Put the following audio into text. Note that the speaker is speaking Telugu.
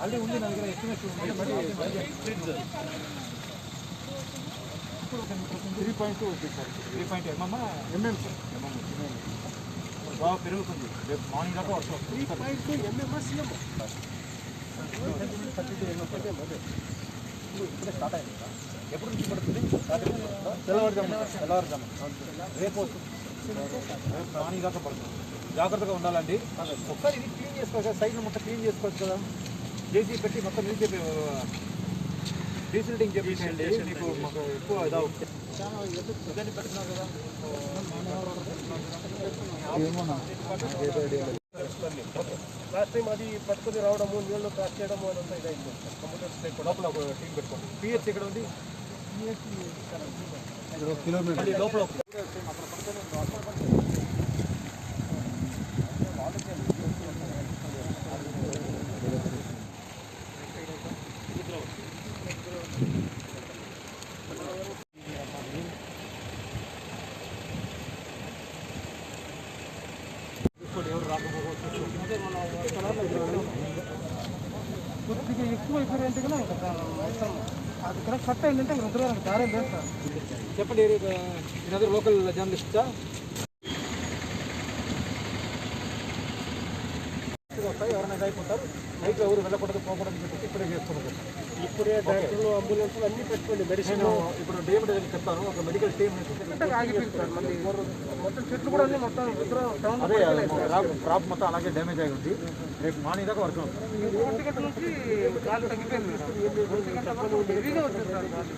ఆల్రెడీ ఉంది నా దగ్గర ఎస్టిమేషన్ ఉంది మరి త్రీ పాయింట్ టూ ఉంది sir three point mm mm sir mm బాగా పెరుగుతుంది రేపు మార్నింగ్ దాకా వర్షం three point two mm cm thirty two mm ఇప్పుడే స్టార్ట్ అయింది సార్ ఎప్పుడు నుంచి పడుతుంది తెల్లవారుజాము తెల్లవారుజాము రేపు వస్తుంది రేపు మార్నింగ్ దాకా పడుతుంది జాగ్రత్తగా ఉండాలండి. ఒకసారి ఇది క్లీన్ చేసుకోవచ్చు కదా సైడ్ మొత్తం క్లీన్ చేసుకోవచ్చు కదా. జేసీ పెట్టి మొత్తం నీట్ చెప్పి డీసిల్టింగ్ చేపించండి మీకు మాకు ఎక్కువ ఇదా లాస్ట్ టైం అది పట్టుకొని రావడము నీళ్ళు క్రాస్ చేయడము అదంతా ఇదైంది. కంప్యూటర్ లోపల ఒక టీం పెట్టుకోండి. పిహెచ్ ఎక్కడ ఉంది? లోపల కొద్దిగా ఎక్కువ అయిపోయారంటే కూడా ఇంకా మొత్తం అది కరెక్ట్ కట్ అయిందంటే ఇంకా దారే లేదు సార్. చెప్పండి ఇదర్ లోకల్ జర్నలిస్టా వస్తాయి ఎవరైనా అయిపోతారు నైట్ ఎవరు వెళ్ళకూడదు పోకూడదు చెప్పి ఇప్పుడే చేస్తున్నారు. ఇప్పుడే డాక్టర్లు అంబులెన్స్లు అన్ని పెట్టుకోండి మెడిసిన్ ఇప్పుడు డేమ్ దగ్గరికి చెప్తాను. ఒక మెడికల్ టీమ్ మొత్తం చెట్లు కూడా అన్ని మొత్తం అదే క్రాప్ మొత్తం అలాగే డ్యామేజ్ అయి ఉంది. రేపు మార్నింగ్ దాకా వర్షం వస్తుంది. ఒంటి గంట నుంచి గాలి తగ్గిపోయింది మేడం. ఒంటి గంట వరకు హెవీగా వచ్చింది సార్ గాలి.